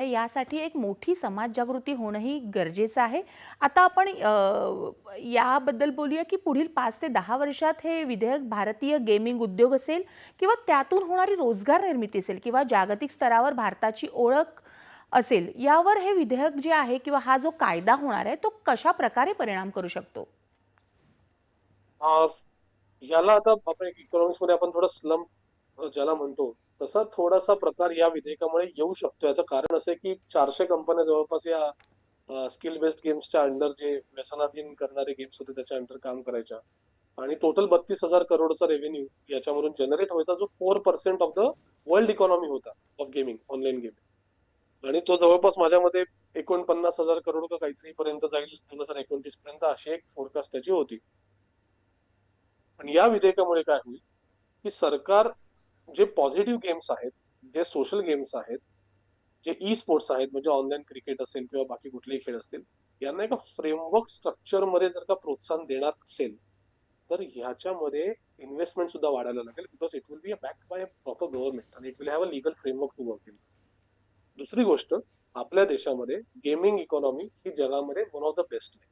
यासाठी एक मोठी समाज जागृती होणंही गरजेचं आहे. आता आपण याबद्दल बोलूया की पुढील पाच ते दहा वर्षात हे विधेयक भारतीय गेमिंग उद्योग असेल किंवा त्यातून होणारी रोजगार निर्मिती असेल किंवा जागतिक स्तरावर भारताची ओळख असेल यावर हे विधेयक जे आहे किंवा हा जो कायदा होणार आहे तो कशा प्रकारे परिणाम करू शकतो? याला आता आपण इकॉनॉमिक्समध्ये आपण थोडं स्लम ज्याला म्हणतो तसा थोडासा प्रकार या विधेयकामुळे येऊ शकतो. याचं कारण असं की चारशे कंपन्या जवळपास या स्किल बेस्ड गेम्सच्या अंडर जे व्यसनाधीन करणारे गेम्स होते त्याच्या अंडर काम करायच्या. आणि टोटल बत्तीस हजार करोडचा रेव्हेन्यू याच्यावरून जनरेट व्हायचा जो four percent of the world economy होता ऑफ गेमिंग ऑनलाईन गेमिंग आणि तो जवळपास माझ्या मते एकोणपन्नास हजार करोड का काहीतरी पर्यंत जाईल दोन हजार एकोणतीस पर्यंत अशी एक फोरकास्ट त्याची होती. पण या विधेयकामुळे काय होईल की सरकार जे पॉझिटिव्ह गेम्स आहेत जे सोशल गेम्स आहेत जे ई स्पोर्ट्स आहेत म्हणजे ऑनलाईन क्रिकेट असेल किंवा बाकी कुठलेही खेळ असतील यांना एका फ्रेमवर्क स्ट्रक्चरमध्ये जर का प्रोत्साहन देणार असेल तर ह्याच्यामध्ये इन्व्हेस्टमेंट सुद्धा वाढायला लागेल because it will be back by proper government आणि it will have a legal framework to work in दुसरी गोष्ट आपल्या देशामध्ये गेमिंग इकॉनॉमी ही जगामध्ये वन ऑफ द बेस्ट आहे.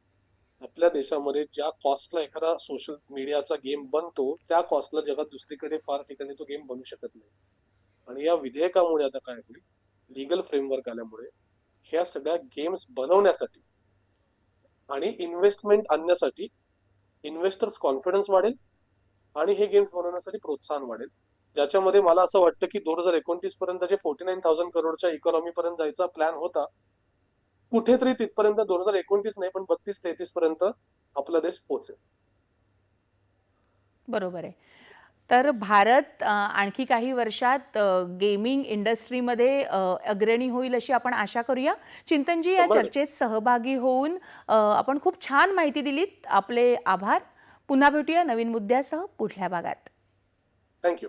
आपल्या देशामध्ये ज्या कॉस्टला एखादा सोशल मीडियाचा गेम बनतो त्या कॉस्टला जगात दुसरीकडे फार ठिकाणी तो गेम बनू शकत नाही. आणि या विधेयकामुळे आता काय होईल? लिगल फ्रेमवर्क आल्यामुळे ह्या सगळ्या गेम्स बनवण्यासाठी आणि इन्व्हेस्टमेंट आणण्यासाठी इन्व्हेस्टर्स कॉन्फिडन्स वाढेल आणि हे गेम्स बनवण्यासाठी प्रोत्साहन वाढेल. ज्याच्यामध्ये मला असं वाटतं की दोन हजार एकोणतीस पर्यंत जे फोर्टी नाईन थाउजंड करोडच्या इकॉनॉमी पर्यंत जायचा प्लॅन होता कुठेतरी तिथपर्यंत दोन हजार एकोणतीस नाही पण बत्तीस तेहतीस पर्यंत आपला देश पोहोचेल. बरोबर आहे. तर भारत आणखी काही वर्षात गेमिंग इंडस्ट्रीमध्ये अग्रणी होईल अशी आपण आशा करूया. चिंतनजी या चर्चेत सहभागी होऊन आपण खूप छान माहिती दिलीत. आपले आभार. पुन्हा भेटूया नवीन मुद्द्यासह पुढल्या भागात. थँक्यू